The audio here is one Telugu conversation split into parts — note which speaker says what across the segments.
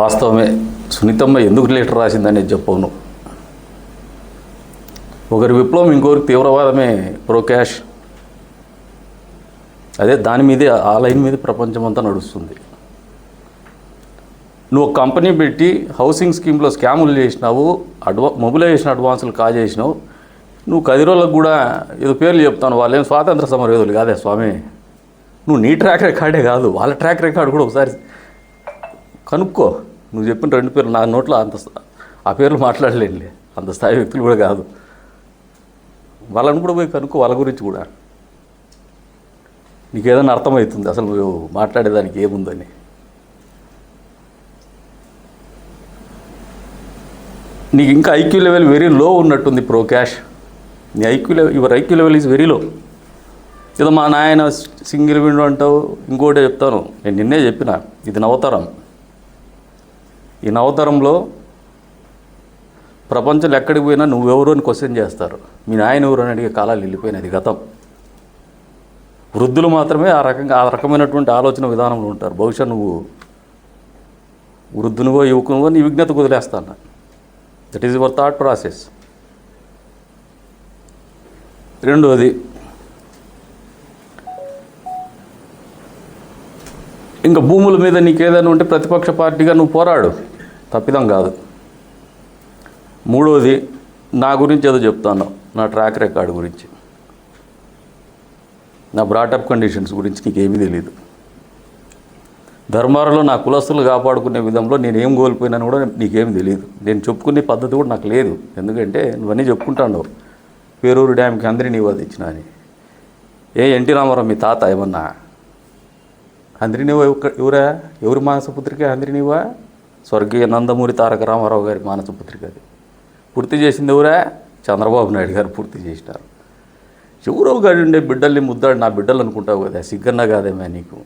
Speaker 1: వాస్తవమే సునీతమ్మ ఎందుకు లెటర్ రాసిందనేది చెప్పను ఒకరి విప్లవం ఇంకొకరికి తీవ్రవాదమే ప్రోకాష్. అదే దాని మీదే ఆ లైన్ మీద ప్రపంచం అంతా నడుస్తుంది. నువ్వు కంపెనీ పెట్టి హౌసింగ్ స్కీమ్లో స్కాములు చేసినావు అడ్వా మొబిలైజేషన్ అడ్వాన్సులు కాజేసినావు. నువ్వు కది రోజులకు కూడా ఏదో పేర్లు చెప్తాను వాళ్ళేం స్వాతంత్ర సమరయోధులు కాదే స్వామి. నువ్వు నీ ట్రాక్ రికార్డే కాదు వాళ్ళ ట్రాక్ రికార్డు కూడా ఒకసారి కనుక్కో. నువ్వు చెప్పిన రెండు పేర్లు నా నోట్లో అంత ఆ పేర్లు మాట్లాడలేనులే. అంత స్థాయి వ్యక్తులు కూడా కాదు. వాళ్ళని కూడా పోయి కనుక్కో వాళ్ళ గురించి కూడా. నీకేదైనా అర్థమవుతుంది అసలు నువ్వు మాట్లాడేదానికి ఏముందని. నీకు ఇంకా ఐక్యూ లెవెల్ వెరీ లో ఉన్నట్టుంది ప్రో క్యాష్. నీ IQ level your IQ level is very low. ఏదో మా నాయన సింగిల్ విండో అంటావు ఇంకోటే చెప్తాను. నేను నిన్నే చెప్పిన ఇది నవతరం. ఈ నవతరంలో ప్రపంచంలో ఎక్కడికి పోయినా నువ్వెవరు అని క్వశ్చన్ చేస్తారు. మీ నాయన ఎవరు అని అడిగే కాలాలు వెళ్ళిపోయినది గతం. వృద్ధులు మాత్రమే ఆ రకంగా ఆ రకమైనటువంటి ఆలోచన విధానంలో ఉంటారు. బహుశా నువ్వు వృద్ధునివో యువకునివో నీ విజ్ఞత వదిలేస్తాను that is your thought process రెండోది ఇంకా భూముల మీద నీకు ఏదైనా ఉంటే ప్రతిపక్ష పార్టీగా నువ్వు పోరాడు. తప్పిదం కాదు. మూడోది నా గురించి ఏదో చెప్తాను నా ట్రాక్ రికార్డు గురించి. నా బ్రాటప్ కండిషన్స్ గురించి నీకేమీ తెలియదు ధర్మారంలో నా కులస్తులు కాపాడుకునే విధంలో నేను ఏం కోల్పోయినాను కూడా నీకేమి తెలియదు నేను చెప్పుకునే పద్ధతి కూడా నాకు లేదు. ఎందుకంటే నువ్వన్నీ చెప్పుకుంటాను పేరూరు డ్యామ్కి అందరినీ నీవు అది అని. ఏ ఎన్టీ రామారావు మీ తాత ఏమన్నా? అందరినీవా ఎవరా ఎవరి మాసపుత్రికే అందరినీవా స్వర్గీయ నందమూరి తారక రామారావు గారి మానసపుత్రిక అది. పూర్తి చేసింది ఎవరే? చంద్రబాబు నాయుడు గారు పూర్తి చేసినారు. ఎవరో గారి ఉండే బిడ్డల్ని ముద్దాడు నా బిడ్డలు అనుకుంటావు కదా సిగ్గన్నా కాదేమే నీకు?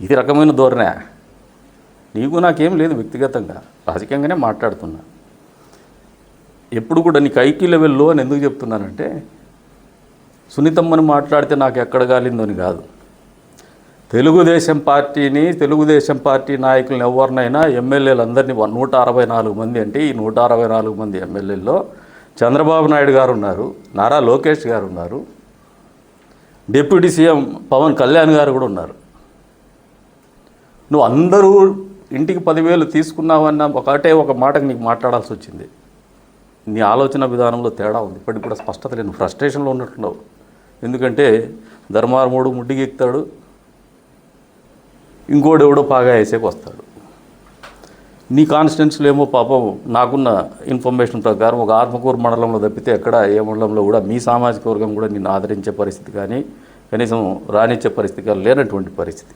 Speaker 1: ఇది రకమైన ధోరణే. నీకు నాకేం లేదు వ్యక్తిగతంగా రాజకీయంగానే మాట్లాడుతున్నా. ఎప్పుడు కూడా నీకు ఐక్యూ లెవెల్లో అని ఎందుకు చెప్తున్నానంటే సునీతమ్మని మాట్లాడితే నాకు ఎక్కడ గాలిందని కాదు. తెలుగుదేశం పార్టీని తెలుగుదేశం పార్టీ నాయకులను ఎవరినైనా ఎమ్మెల్యేలందరినీ వన్- నూట అరవై నాలుగు మంది అంటే ఈ నూట అరవై నాలుగు మంది ఎమ్మెల్యేల్లో చంద్రబాబు నాయుడు గారు ఉన్నారు నారా లోకేష్ గారు ఉన్నారు డిప్యూటీ సీఎం పవన్ కళ్యాణ్ గారు కూడా ఉన్నారు. నువ్వు అందరూ ఇంటికి పదివేలు తీసుకున్నావన్న ఒకటే ఒక మాటకు నీకు మాట్లాడాల్సి వచ్చింది. నీ ఆలోచన విధానంలో తేడా ఉంది. ఇప్పటికి కూడా స్పష్టత లేదు. ఫ్రస్ట్రేషన్లో ఉన్నట్టున్నావు. ఎందుకంటే ధర్మారముడు ముడ్డికి ఎక్కుతాడు ఇంకోడు ఎవడో పాగా వేసేకి వస్తాడు. నీ కాన్స్టిట్యున్సీలో ఏమో పాపం నాకున్న ఇన్ఫర్మేషన్ ప్రకారం ఒక ఆత్మకూరు మండలంలో తప్పితే ఎక్కడ ఏ మండలంలో కూడా మీ సామాజిక వర్గం కూడా నిన్ను ఆదరించే పరిస్థితి కానీ కనీసం రానిచ్చే పరిస్థితి కానీ లేనటువంటి పరిస్థితి.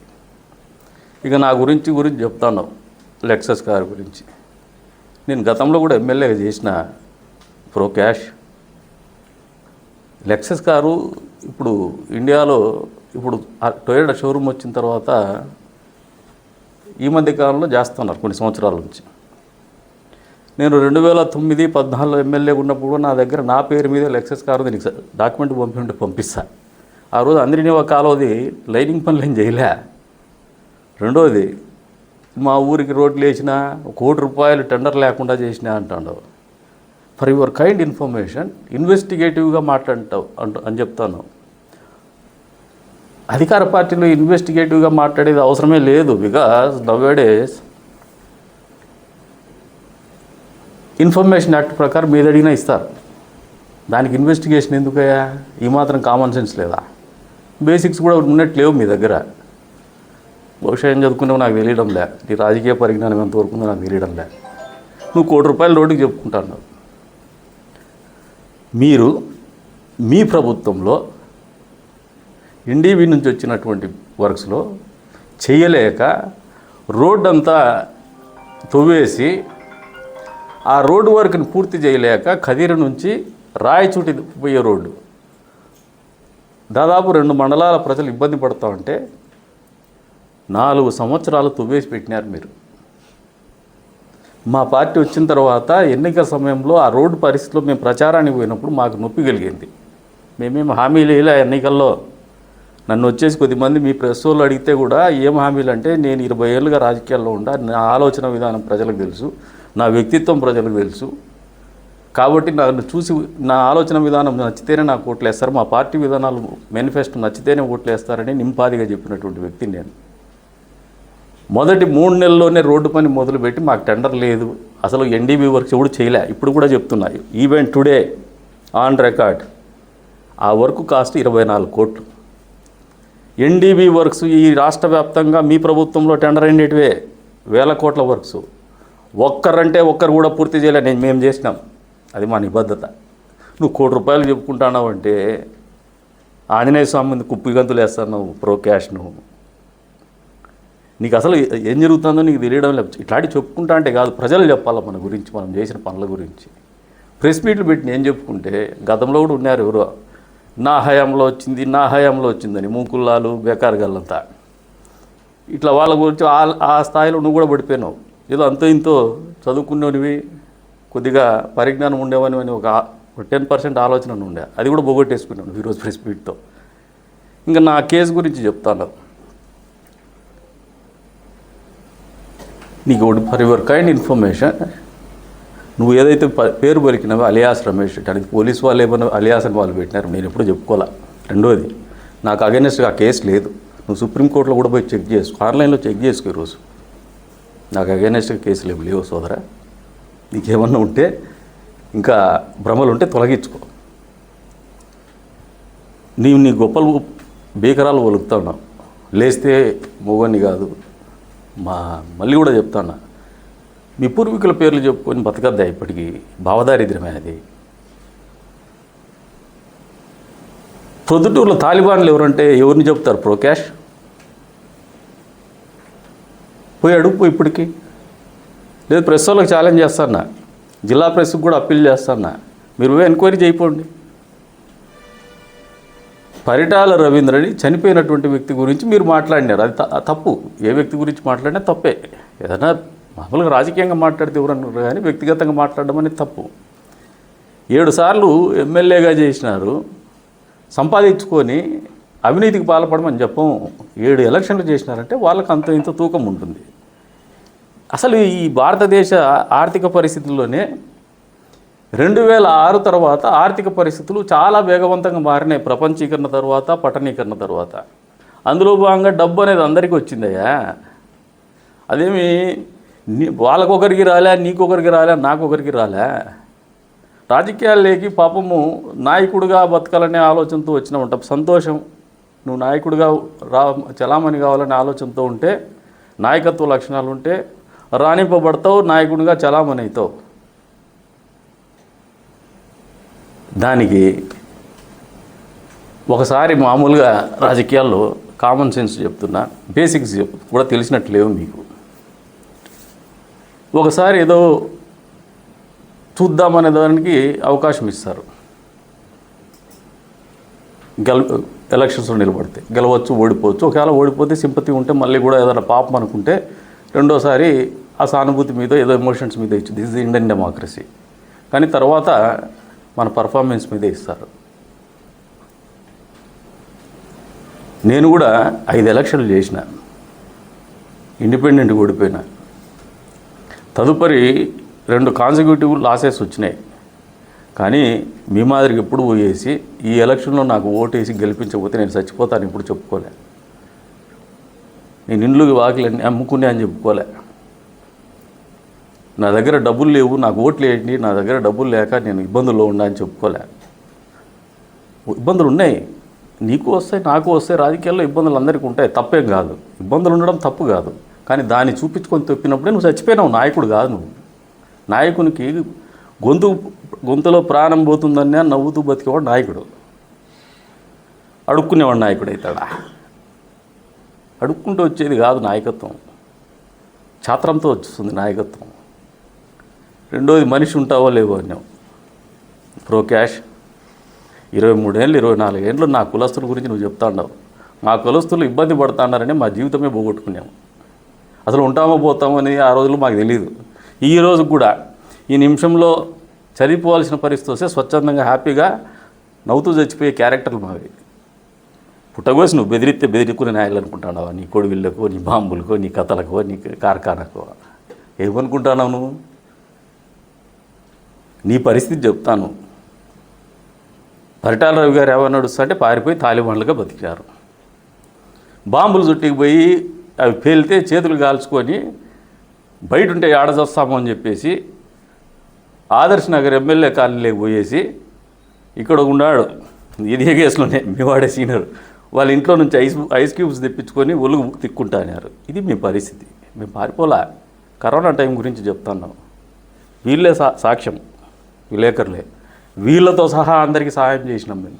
Speaker 1: ఇక నా గురించి గురించి చెప్తాను లెక్సస్ కార్ గురించి. నేను గతంలో కూడా ఎమ్మెల్యేగా చేసిన ప్రో క్యాష్ లెక్సస్ కారు ఇప్పుడు ఇండియాలో ఇప్పుడు టొయోటా షోరూమ్ వచ్చిన తర్వాత ఈ మధ్య కాలంలో చేస్తున్నారు కొన్ని సంవత్సరాల నుంచి. నేను రెండు వేల తొమ్మిది పద్నాలుగులో ఎమ్మెల్యే ఉన్నప్పుడు నా దగ్గర నా పేరు మీద లెక్సెస్ కారు ఉంది నీకు డాక్యుమెంట్ పంపి ఉంటే పంపిస్తా. ఆ రోజు అందరినీ ఒక కాలువది లైనింగ్ పనులు ఏం చేయలే. రెండోది మా ఊరికి రోడ్లు వేసిన కోటి రూపాయలు టెండర్ లేకుండా చేసిన అంటాడు. ఫర్ యువర్ కైండ్ ఇన్ఫర్మేషన్ ఇన్వెస్టిగేటివ్గా మాట్లాడతావు అంట అని చెప్తాను. అధికార పార్టీలో ఇన్వెస్టిగేటివ్గా మాట్లాడేది అవసరమే లేదు బికాస్ నవేడేస్ ఇన్ఫర్మేషన్ యాక్ట్ ప్రకారం మీద అడిగినా ఇస్తారు. దానికి ఇన్వెస్టిగేషన్ ఎందుకయ్యా? ఈ మాత్రం కామన్ సెన్స్ లేదా? బేసిక్స్ కూడా ఉన్నట్టు లేవు మీ దగ్గర. బహుశా ఏం చదువుకున్నావు నాకు తెలియడంలే నీ రాజకీయ పరిజ్ఞానం ఎంత ఉందో నాకు తెలియడం లే. నువ్వు కోటి రూపాయలు రోడ్డుకి చెప్పుకుంటాను. మీరు మీ ప్రభుత్వంలో ఎన్డీవీ నుంచి వచ్చినటువంటి వర్క్స్లో చేయలేక రోడ్ అంతా తవ్వేసి ఆ రోడ్డు వర్క్ని పూర్తి చేయలేక కదిరి నుంచి రాయచూటి పోయే రోడ్డు. దాదాపు రెండు మండలాల ప్రజలు ఇబ్బంది పడతా ఉంటే నాలుగు సంవత్సరాలు తువ్వేసి పెట్టినారు మీరు. మా పార్టీ వచ్చిన తర్వాత ఎన్నికల సమయంలో ఆ రోడ్డు పరిస్థితిలో మేము ప్రచారానికి పోయినప్పుడు మాకు నొప్పి కలిగింది. మేమేం హామీలు ఇలా ఎన్నికల్లో. నన్ను వచ్చేసి కొద్దిమంది మీ ప్రెస్ వాళ్ళు అడిగితే కూడా ఏం హామీలు అంటే నేను ఇరవై ఏళ్ళుగా రాజకీయాల్లో ఉండా నా ఆలోచన విధానం ప్రజలకు తెలుసు నా వ్యక్తిత్వం ప్రజలకు తెలుసు. కాబట్టి నన్ను చూసి నా ఆలోచన విధానం నచ్చితేనే నాకు ఓట్లు వేస్తారు మా పార్టీ విధానాలు మేనిఫెస్టో నచ్చితేనే ఓట్లు వేస్తారని నింపాదిగా చెప్పినటువంటి వ్యక్తిని నేను. మొదటి మూడు నెలల్లోనే రోడ్డు పని మొదలుపెట్టి మాకు టెండర్ లేదు అసలు ఎన్డీబీ వర్క్స్ ఎవడు చేయలే ఇప్పుడు కూడా చెప్తున్నాయి. Even today on record. ఆ వర్క్ కాస్ట్ ఇరవై నాలుగు కోట్లు. ఎన్డీబీ వర్క్స్ ఈ రాష్ట్ర వ్యాప్తంగా మీ ప్రభుత్వంలో టెండర్ అయినటివే వేల కోట్ల వర్క్స్. ఒక్కరంటే ఒక్కరు కూడా పూర్తి చేయలే. నేను మేము చేసినాం. అది మా నిబద్ధత. నువ్వు కోటి రూపాయలు చెప్పుకుంటున్నావు అంటే ఆంజనేయ స్వామి కుప్పి గంతులు వేస్తాను ప్రో క్యాష్ నువ్వు. నీకు అసలు ఏం జరుగుతుందో నీకు తెలియడం లేదు. ఇట్లాంటి చెప్పుకుంటా అంటే కాదు. ప్రజలు చెప్పాలి మన గురించి? మనం చేసిన పనుల గురించి. ప్రెస్ మీట్లు పెట్టి నేను చెప్పుకుంటే గతంలో కూడా ఉన్నారు ఎవరో. నా హయాంలో వచ్చింది నా హయాంలో వచ్చిందని మూకుల్లాలు బేకార్ ఇట్లా వాళ్ళ గురించి ఆ- స్థాయిలో నువ్వు కూడా పడిపోయినావు. ఏదో అంతో ఇంతో చదువుకునేవి కొద్దిగా పరిజ్ఞానం ఉండేవని అని ఒక టెన్ పర్సెంట్ ఆలోచన ఉండే. అది కూడా బొగొట్టేసుకున్నాను ఈరోజు ప్రెస్ మీట్తో. ఇంకా నా కేసు గురించి చెప్తాను. నీకు ఒకటి ఫర్ యువర్ కైండ్ ఇన్ఫర్మేషన్ నువ్వు ఏదైతే పేరు పలికినావో అలియాస్ రమేష్ అది పోలీస్ వాళ్ళు ఏమన్నా అలియాస్ అని వాళ్ళు పెట్టినారు నేను ఎప్పుడు చెప్పుకోలే. రెండోది నాకు అగెనెస్ట్గా ఆ కేసు లేదు. నువ్వు సుప్రీంకోర్టులో కూడా పోయి చెక్ చేసుకో. ఆన్లైన్లో చెక్ చేసుకో ఈరోజు నాకు అగెనెస్ట్గా కేసులు లేవు. లేవు సోదరా. నీకేమన్నా ఉంటే ఇంకా భ్రమలు ఉంటే తొలగించుకో. నీవు నీ గొప్పలు బీకరాలు వలుకుతా ఉన్నావు. లేస్తే మొగని కాదు. మా మళ్ళీ కూడా చెప్తాను మీ పూర్వీకుల పేర్లు చెప్పుకొని బతకద్దా ఇప్పటికీ? భావదారిద్ర్యమైనది. ప్రొద్దుటూరులో తాలిబాన్లు ఎవరంటే ఎవరిని చెప్తారు ప్రోకాష్? పోయి అడుగు ఇప్పటికి. లేదు ప్రెస్ వాళ్ళకి ఛాలెంజ్ చేస్తానా? జిల్లా ప్రెస్కి కూడా అప్పీల్ చేస్తానా? మీరు పోయి ఎంక్వైరీ చేయిపోండి. పరిటాల రవీంద్రని చనిపోయినటువంటి వ్యక్తి గురించి మీరు మాట్లాడినారు. అది త- తప్పు. ఏ వ్యక్తి గురించి మాట్లాడినా తప్పే. ఏదైనా మామూలుగా రాజకీయంగా మాట్లాడితే ఎవరన్నారు కానీ వ్యక్తిగతంగా మాట్లాడడం అనేది తప్పు. ఏడుసార్లు ఎమ్మెల్యేగా చేసినారు సంపాదించుకొని అవినీతికి పాల్పడమని చెప్పం. ఏడు ఎలక్షన్లు చేసినారంటే వాళ్ళకి అంత ఇంత తూకం ఉంటుంది. అసలు ఈ భారతదేశ ఆర్థిక పరిస్థితుల్లోనే రెండు వేల ఆరు తర్వాత ఆర్థిక పరిస్థితులు చాలా వేగవంతంగా మారినాయి. ప్రపంచీకరణ తర్వాత పట్టణీకరణ తర్వాత. అందులో భాగంగా డబ్బు అనేది అందరికీ వచ్చిందయ్యా. అదేమి నీ- వాళ్ళకొకరికి రాలే నీకొకరికి రాలే నాకొకరికి రాలే. రాజకీయాల్లోకి పాపము నాయకుడిగా బతకాలనే ఆలోచనతో వచ్చిన ఉంటాం సంతోషం నువ్వు నాయకుడిగా రా చలామణి కావాలనే ఆలోచనతో ఉంటే నాయకత్వ లక్షణాలు ఉంటే రాణింపబడతావు నాయకుడిగా చలామణి అవుతావు. దానికి ఒకసారి మామూలుగా రాజకీయాల్లో కామన్ సెన్స్ చెప్తున్నా బేసిక్స్ కూడా తెలిసినట్లేవు మీకు ఒకసారి ఏదో చూద్దామనే దానికి అవకాశం ఇస్తారు. గెల ఎలక్షన్స్లో నిలబడితే గెలవచ్చు ఓడిపోవచ్చు. ఒకవేళ ఓడిపోతే సింపతి ఉంటే మళ్ళీ కూడా ఏదైనా పాపం అనుకుంటే రెండోసారి ఆ సానుభూతి మీద ఏదో ఎమోషన్స్ మీద ఇచ్చు దిస్ ఇస్ ఇండియన్ డెమోక్రసీ కానీ తర్వాత మన పర్ఫార్మెన్స్ మీదే ఇస్తారు. నేను కూడా ఐదు ఎలక్షన్లు చేసిన. ఇండిపెండెంట్ ఓడిపోయినా. తదుపరి రెండు కాన్సిక్యూటివ్ లాసెస్ వచ్చినాయి. కానీ మీ మాదిరికి ఎప్పుడు పోయేసి ఈ ఎలక్షన్లో నాకు ఓటేసి గెలిపించకపోతే నేను చచ్చిపోతాను ఇప్పుడు చెప్పుకోలే. నేను ఇండ్లు వాకిలన్నీ అమ్ముకునే అని చెప్పుకోలే. నా దగ్గర డబ్బులు లేవు నాకు ఓట్లు వేయండి నా దగ్గర డబ్బులు లేక నేను ఇబ్బందుల్లో ఉన్నా అని చెప్పుకోలే. ఇబ్బందులు ఉన్నాయి. నీకు వస్తాయి నాకు వస్తాయి రాజకీయాల్లో ఇబ్బందులు అందరికీ ఉంటాయి. తప్పేం కాదు. ఇబ్బందులు ఉండడం తప్పు కాదు. కానీ దాన్ని చూపించుకొని తప్పినప్పుడే నువ్వు చచ్చిపోయినావు. నాయకుడు కాదు నువ్వు. నాయకునికి గొంతు గొంతులో ప్రాణం పోతుందనే నవ్వుతూ బతికేవాడు నాయకుడు. అడుక్కునేవాడు నాయకుడు అవుతాడా అడుక్కుంటూ వచ్చేది కాదు నాయకత్వం. ఛాత్రంతో వస్తుంది నాయకత్వం. రెండోది మనిషి ఉంటావో లేవో అన్నావు. ప్రో క్యాష్ ఇరవై మూడేళ్ళు ఇరవై నాలుగేళ్ళు నా కులస్తుల గురించి నువ్వు చెప్తాండవు. మా కులస్తులు ఇబ్బంది పడుతున్నారని మా జీవితమే పోగొట్టుకున్నాము. అసలు ఉంటామో పోతామో అని ఆ రోజులు మాకు తెలియదు ఈ రోజు కూడా ఈ నిమిషంలో చనిపోవాల్సిన పరిస్థితి వస్తే స్వచ్ఛందంగా హ్యాపీగా నవ్వుతూ చచ్చిపోయే క్యారెక్టర్లు మావి. పుట్టగోసి నువ్వు బెదిరిస్తే బెదిరికునే న్యాయాలు అనుకుంటున్నావా? నీ కొడువిళ్ళకో నీ బాంబులకో నీ కథలకో నీ కార్ఖానకో. ఏమనుకుంటున్నావు నువ్వు? నీ పరిస్థితి చెప్తాను. పరిటాల రవి గారు ఏమన్నా నడుస్తా అంటే పారిపోయి తాలిబాన్లుగా బతికారు. బాంబులు చుట్టుకుపోయి అవి పేలితే చేతులు కాల్చుకొని బయట ఉంటే ఏడ చూస్తాము అని చెప్పేసి ఆదర్శ్ నగర్ ఎమ్మెల్యే కాలనీలోకి పోయేసి ఇక్కడ ఉన్నాడు. ఇదే కేసులోనే మీ వాడే సీనియర్. వాళ్ళ ఇంట్లో నుంచి ఐస్ ఐస్ క్యూబ్స్ తెప్పించుకొని ఒలుగు తిక్కుంటాన్నారు. ఇది మీ పరిస్థితి. మేము పారిపోలా. కరోనా టైం గురించి చెప్తున్నాం. వీళ్ళే సా సాక్ష్యం. విలేకరులే. వీళ్ళతో సహా అందరికీ సహాయం చేసినాం మేము.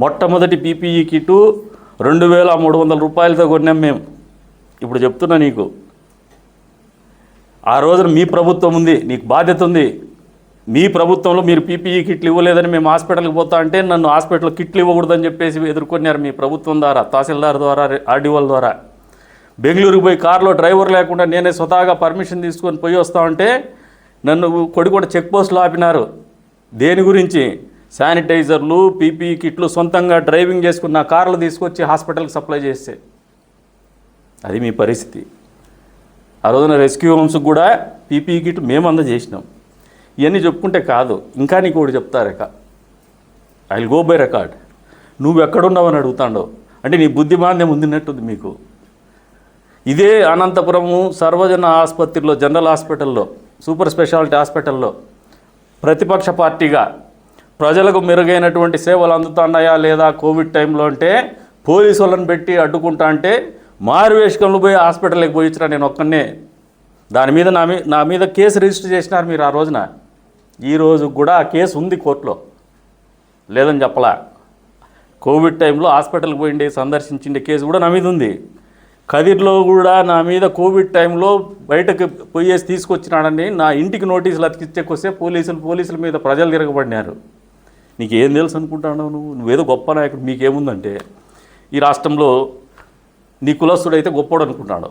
Speaker 1: మొట్టమొదటి పీపీఈ కిటు రెండు వేల మూడు వందల రూపాయలతో కొన్నాం మేము. ఇప్పుడు చెప్తున్నా నీకు. ఆ రోజున మీ ప్రభుత్వం ఉంది నీకు బాధ్యత ఉంది. మీ ప్రభుత్వంలో మీరు పీపీఈ కిట్లు ఇవ్వలేదని మేము హాస్పిటల్కి పోతా అంటే నన్ను హాస్పిటల్ కిట్లు ఇవ్వకూడదని చెప్పేసి ఎదుర్కొన్నారు మీ ప్రభుత్వం ద్వారా తహసీల్దార్ ద్వారా ఆర్డీఓల ద్వారా. బెంగళూరుకి పోయి కారులో డ్రైవర్ లేకుండా నేనే స్వతహాగా పర్మిషన్ తీసుకొని పోయి వస్తా ఉంటే నన్ను కొడికొండ చెక్ పోస్టులు ఆపినారు. దేని గురించి? శానిటైజర్లు పీపీఈ కిట్లు సొంతంగా డ్రైవింగ్ చేసుకున్న కార్లు తీసుకొచ్చి హాస్పిటల్కి సప్లై చేస్తే అది మీ పరిస్థితి. ఆ రోజున రెస్క్యూ హోమ్స్కి కూడా పీపీఈ కిట్ మేము అందజేసినాం. ఇవన్నీ చెప్పుకుంటే కాదు ఇంకా నీకు ఒకటి చెప్తారక I will go by record. నువ్వు ఎక్కడున్నావు అని అడుగుతాడో. అంటే నీ బుద్ధి మాంద్యం ఉందినట్టుంది మీకు. ఇదే అనంతపురము సర్వజన ఆసుపత్రిలో జనరల్ హాస్పిటల్లో సూపర్ స్పెషాలిటీ హాస్పిటల్లో ప్రతిపక్ష పార్టీగా ప్రజలకు మెరుగైనటువంటి సేవలు అందుతున్నాయా లేదా కోవిడ్ టైంలో అంటే పోలీసు వాళ్ళని పెట్టి అడ్డుకుంటా అంటే మారువేషకంలో పోయి హాస్పిటల్కి పోయించిన నేను ఒక్కనే దాని మీద నా మీ నా మీద కేసు రిజిస్టర్ చేసినారు మీరు ఆ రోజున. ఈ రోజు కూడా ఆ కేసు ఉంది కోర్టులో. లేదని చెప్పలా. కోవిడ్ టైంలో హాస్పిటల్కి పోయిండే సందర్శించిండే కేసు కూడా నా మీద ఉంది. కదిర్లో కూడా నా మీద కోవిడ్ టైంలో బయటకు పోయేసి తీసుకొచ్చినాడని నా ఇంటికి నోటీసులు అతికిచ్చేకొస్తే పోలీసులు పోలీసుల మీద ప్రజలు తిరగబడినారు. నీకు ఏం తెలుసు అనుకుంటాను నువ్వు? నువ్వేదో గొప్ప నాయకుడు మీకేముందంటే ఈ రాష్ట్రంలో నీ కులస్తుడైతే గొప్పోడు అనుకుంటాడు